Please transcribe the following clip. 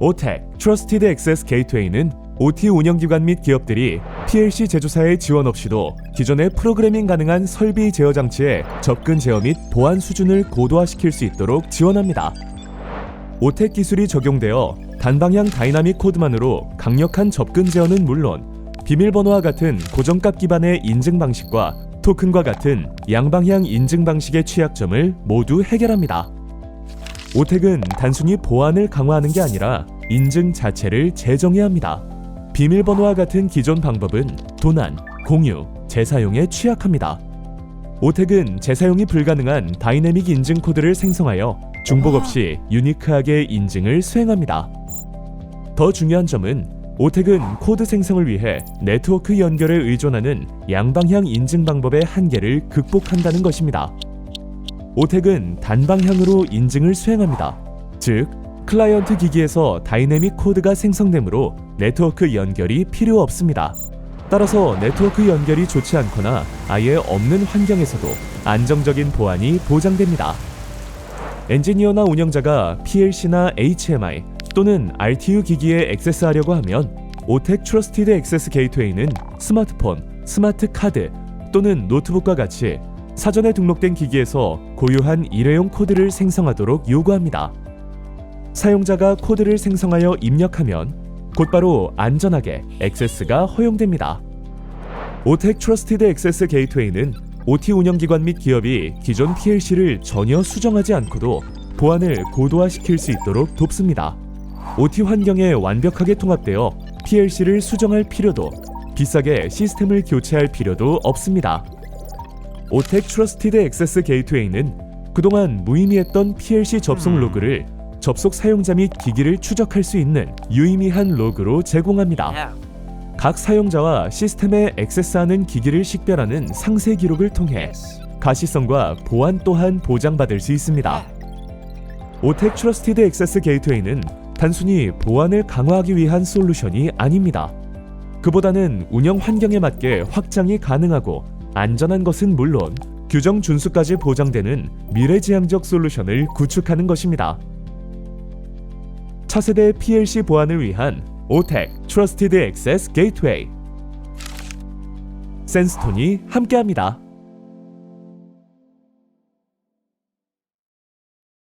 오텍 트러스티드 액세스 게이트웨이는 OT 운영기관 및 기업들이 PLC 제조사의 지원 없이도 기존의 프로그래밍 가능한 설비 제어 장치의 접근 제어 및 보안 수준을 고도화시킬 수 있도록 지원합니다. 오텍 기술이 적용되어 단방향 다이나믹 코드만으로 강력한 접근 제어는 물론 비밀번호와 같은 고정값 기반의 인증 방식과 토큰과 같은 양방향 인증 방식의 취약점을 모두 해결합니다. 오텍은 단순히 보안을 강화하는 게 아니라 인증 자체를 재정해야 합니다. 비밀번호와 같은 기존 방법은 도난, 공유, 재사용에 취약합니다. 오텍은 재사용이 불가능한 다이내믹 인증 코드를 생성하여 중복 없이 유니크하게 인증을 수행합니다. 더 중요한 점은 오텍은 코드 생성을 위해 네트워크 연결에 의존하는 양방향 인증 방법의 한계를 극복한다는 것입니다. 오텍은 단방향으로 인증을 수행합니다. 즉, 클라이언트 기기에서 다이내믹 코드가 생성되므로 네트워크 연결이 필요 없습니다. 따라서 네트워크 연결이 좋지 않거나 아예 없는 환경에서도 안정적인 보안이 보장됩니다. 엔지니어나 운영자가 PLC나 HMI 또는 RTU 기기에 액세스하려고 하면 오텍 트러스티드 액세스 게이트웨이는 스마트폰, 스마트 카드 또는 노트북과 같이 사전에 등록된 기기에서 고유한 일회용 코드를 생성하도록 요구합니다. 사용자가 코드를 생성하여 입력하면 곧바로 안전하게 액세스가 허용됩니다. 오텍 트러스티드 액세스 게이트웨이는 OT 운영기관 및 기업이 기존 PLC를 전혀 수정하지 않고도 보안을 고도화시킬 수 있도록 돕습니다. OT 환경에 완벽하게 통합되어 PLC를 수정할 필요도 비싸게 시스템을 교체할 필요도 없습니다. 오텍 트러스티드 액세스 게이트웨이는 그동안 무의미했던 PLC 접속 로그를 접속 사용자 및 기기를 추적할 수 있는 유의미한 로그로 제공합니다. 각 사용자와 시스템에 액세스하는 기기를 식별하는 상세 기록을 통해 가시성과 보안 또한 보장받을 수 있습니다. 오텍 트러스티드 액세스 게이트웨이는 단순히 보안을 강화하기 위한 솔루션이 아닙니다. 그보다는 운영 환경에 맞게 확장이 가능하고 안전한 것은 물론 규정 준수까지 보장되는 미래지향적 솔루션을 구축하는 것입니다. 차세대 PLC 보안을 위한 오텍 트러스티드 액세스 게이트웨이 센스톤이 함께합니다.